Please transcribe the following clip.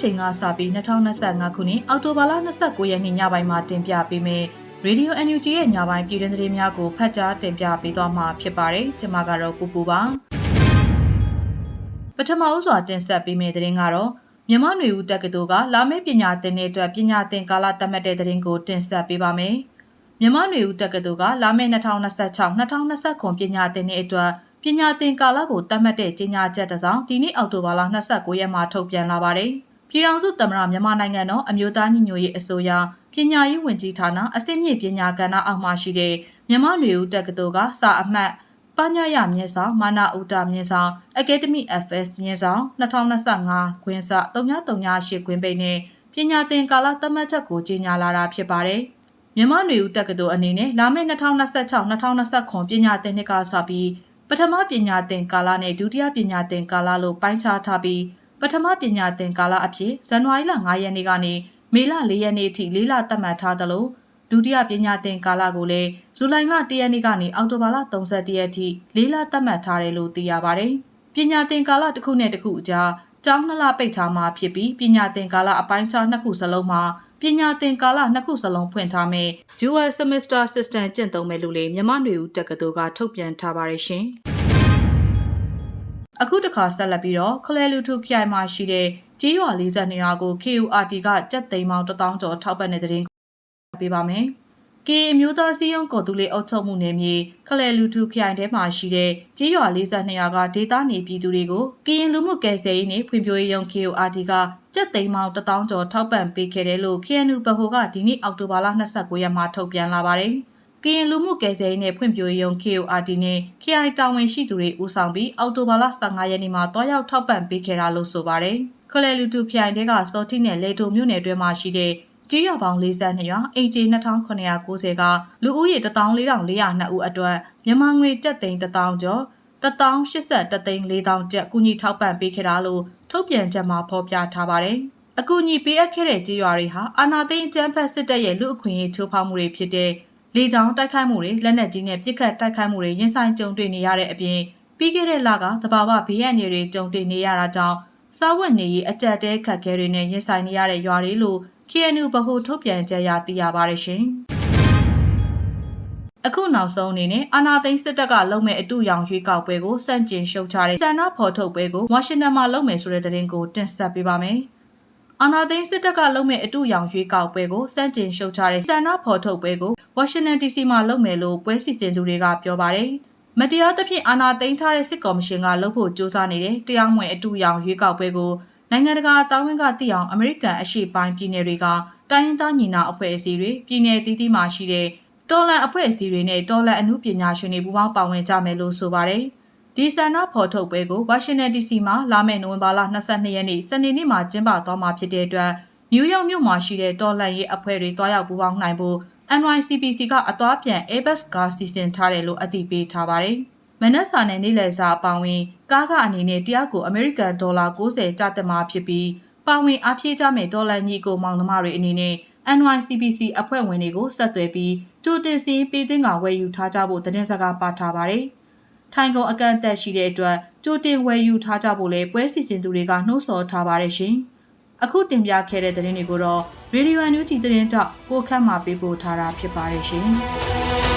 ချိန်ကစပြီး2025ခုနှစ်အောက်တိုဘာလ29ရက်နေ့ညပိုင်းမှာတင်ပြပေးမယ်။ Radio NUG ရဲ့ညပိုင်းပြည်တွင်သတင်းများကိုဖတ်ကြားတင်ပြပေးသွားမှာဖြစ်ပါတယ်။ကျွန်မကတော့ပူပူပါ။ပထမဦးစွာတင်ဆက်ပေးမယ့်သတင်းကတော့မြန်မာ့ຫນွေဦးတက္ကသိုလ်ကလာမယ့်ပညာသင်တဲ့အတွက်ပညာသင်ကာလသတ်မှတ်တဲ့သတင်းကိုတင်ဆက်ပေးပါမယ်။မြန်မာ့ຫນွေဦးတက္ကသိုလ်ကလာမယ့်2026-2029ပညာသင်တဲ့အတွက် ပညာသင်ကာလကိုသတ်မှတ်တဲ့ကြေညာချက်တစ်စောင်ဒီနေ့အောက်တိုဘာလ29ရက်မှာထုတ်ပြန်လာပါတယ်။ပြည်ထောင်စုသမ္မတမြန်မာနိုင်ငံတော်အမျိုးသားညီညွတ်ရေးအစိုးရပညာရေးဝန်ကြီးဌာနအစိမ့်မြင့်ပညာကဏ္ဍအောက်မှာရှိတဲ့မြန်မာလူဦးတက္ကသိုလ်ကစာအမှတ်ပညာရမြင့်ဆောင်မာနာဦးတာမြင့်ဆောင် Academy FS မြင့်ဆောင်2025ခွင်းစ338ခွင်းပိတ်နဲ့ပညာသင်ကာလသတ်မှတ်ချက်ကိုကြေညာလာတာဖြစ်ပါတယ်။မြန်မာလူဦးတက္ကသိုလ်အနေနဲ့လာမယ့်2026-2029ပညာသင်နှစ်ကစပြီး ပထမပညာသင်ကာလနဲ့ဒုတိယပညာသင်ကာလလို့ပိုင်းခြားထားပြီးပထမပညာသင်ကာလအဖြစ်ဇန်နဝါရီလ9ရက်နေ့ကနေမေလ4ရက်နေ့အထိ၄လသတ်မှတ်ထားသလိုဒုတိယပညာသင်ကာလကိုလည်းဇူလိုင်လ1ရက်နေ့ကနေအောက်တိုဘာလ31ရက်အထိ၄လသတ်မှတ်ထားတယ်လို့သိရပါတယ်။ပညာသင်ကာလတစ်ခုနဲ့တစ်ခုအကြားကျောင်းနှစ်လပိတ်ထားမှာဖြစ်ပြီးပညာသင်ကာလအပိုင်းခြားနှစ်ခုစလုံးမှာ ပညာသင်ကာလနှစ်ခုစလုံးဖွင့်ထားမယ် Dual Semester System ကျင့်သုံးမယ်လို့လည်းမြန်မာ့နေဦးတက္ကသိုလ်ကထုတ်ပြန်ထားပါတယ်ရှင်။အခုတစ်ခါဆက်လက်ပြီးတော့ခလဲလူထုခိုင်မှာရှိတဲ့ကြီးရွာ42ရွာကို KURT ကကြက်သိမ်းပေါင်း1000ကျော်ထောက်ပံ့တဲ့တဲ့ရင်ပေးပါမယ်။ KA မျိုးသားစည်းရုံးကော်တူလေးအုပ်ချုပ်မှုနယ်မြေခလဲလူထုခိုင်ထဲမှာရှိတဲ့ကြီးရွာ42ရွာကဒေသနေပြည်သူတွေကိုကရင်လူမှုကယ်ဆယ်ရေးနှင့်ဖွံ့ဖြိုးရေးရုံး KURT ကကြက်သိမ်းပေါင်း1000ကျော်ထောက်ပံ့ပေးခဲ့တယ်လို့ KNU ဗဟိုကဒီနေ့အောက်တိုဘာလ29ရက်မှာထုတ်ပြန်လာပါတယ်။ကရင်လူမှုကယ်ဆယ်ရေးနဲ့ဖွံ့ဖြိုးရေးရုံး KORD နဲ့ KI တာဝန်ရှိသူတွေဦးဆောင်ပြီးအောက်တိုဘာလ15ရက်နေ့မှာတွားရောက်ထောက်ပံ့ပေးခဲ့တာလို့ဆိုပါတယ်။ခလဲလူတူ KI တဲကစောတိနဲ့လေတိုမြို့နယ်တွင်းမှာရှိတဲ့ ကြီးရွာပေါင်း42ရွာ AJ 2990ကလူဦးရေ14402ဦးအတွက်မြန်မာငွေတက်သိန်း1000ကျော်1083သိန်း4000ကျပ်ကူညီထောက်ပံ့ပေးခဲ့တာလို့ထုတ်ပြန်ချက်မှာဖော်ပြထားပါတယ်။အကူအညီပေးအပ်ခဲ့တဲ့ကြေးရွာတွေဟာအာနာသိန်းအကျန်းဖက်စစ်တပ်ရဲ့လူအခွင့်အရေးချိုးဖောက်မှုတွေဖြစ်တဲ့လေကြောင်းတိုက်ခိုက်မှုတွေလက်နက်ကြီးနဲ့ပစ်ခတ်တိုက်ခိုက်မှုတွေရင်ဆိုင်ကြုံတွေ့နေရတဲ့အပြင်ပြီးခဲ့တဲ့လကသဘာဝဘေးအန္တရာယ်တွေကြုံတွေ့နေရတာကြောင့်စားဝတ်နေရေးအကြက်တဲခက်ခဲတွေနဲ့ရင်ဆိုင်နေရတဲ့ရွာတွေလို့ KNU ဗဟိုထုတ်ပြန်ကြရသိရပါတယ်ရှင်။အခုနောက်ဆုံးအနေနဲ့အာနာသိန်းစစ်တပ်ကလုံမဲ့အတူရောင်ရွေးကောက်ပွဲကိုစန့်ကျင်ရှုတ်ချတဲ့ဆန္ဒဖော်ထုတ်ပွဲကိုဝါရှင်တန်မှာလုပ်မယ်ဆိုတဲ့သတင်းကိုတင်ဆက်ပေးပါမယ်။အာနာသိန်းစစ်တပ်ကလုပ်မဲ့အတူရောင်ရွေးကောက်ပွဲကိုစန့်ကျင်ရှုတ်ချတဲ့ဆန္ဒဖော်ထုတ်ပွဲကိုဝါရှင်တန် DC မှာလုပ်မယ်လို့ပွဲစီစဉ်သူတွေကပြောပါတယ်။မတရားသဖြင့်အာဏာသိမ်းထားတဲ့စစ်ကော်မရှင်ကလုပ်ဖို့ကြိုးစားနေတဲ့တရားမဝင်အတူရောင်ရွေးကောက်ပွဲကို နိုင်ငံတကာတာဝန်ကသိအောင်အမေရိကန်အရှေ့ပိုင်းပြည်နယ်တွေကတိုင်းရင်းသားညီနောင်အဖွဲ့အစည်းတွေပြည်နယ်တည်တည်မှရှိတဲ့တော်လန်အဖွဲ့အစည်းတွေနဲ့တော်လန်အမှုပညာရှင်တွေပူးပေါင်းပါဝင်ကြမယ်လို့ဆိုပါတယ်။ဒီဆန္ဒဖော်ထုတ်ပွဲကိုဝါရှင်တန် DC မှာလာမယ့်နိုဝင်ဘာလ22ရက်နေ့စနေနေ့မှာကျင်းပသွားမှာဖြစ်တဲ့အတွက်နယူးယောက်မြို့မှာရှိတဲ့တော်လန်ရေးအဖွဲ့တွေတွားရောက်ပူးပေါင်းနိုင်ဖို့ NYCPC ကအသွားပြန် Airbus ကားစီစဉ်ထားတယ်လို့အသိပေးထားပါတယ်။ မနက်စာနဲ့နေ့လယ်စာအပေါင်းဝင်ကားကအနေနဲ့တယောက်ကိုအမေရိကန်ဒေါ်လာ90ကျပ်မှာဖြစ်ပြီးပါဝင်အပြေးကြမဲ့ဒေါ်လာညီကိုမောင်နှမတွေအနေနဲ့ NYCPC အဖွဲ့ဝင်တွေကိုဆက်သွယ်ပြီးကြိုတင်စီပေးသွင်းကဝယ်ယူထားကြဖို့သတင်းစကားပါထားပါတယ်။ထိုင်ကုန်အကန့်အသတ်ရှိတဲ့အတွက်ကြိုတင်ဝယ်ယူထားကြဖို့လဲပွဲစီစဉ်သူတွေကနှိုးဆော်ထားပါတယ်ရှင်။အခုတင်ပြခဲ့တဲ့သတင်းတွေကိုတော့ Radio NUG သတင်းတောက်ကိုခန့်မှပေးပို့ထားတာဖြစ်ပါတယ်ရှင်။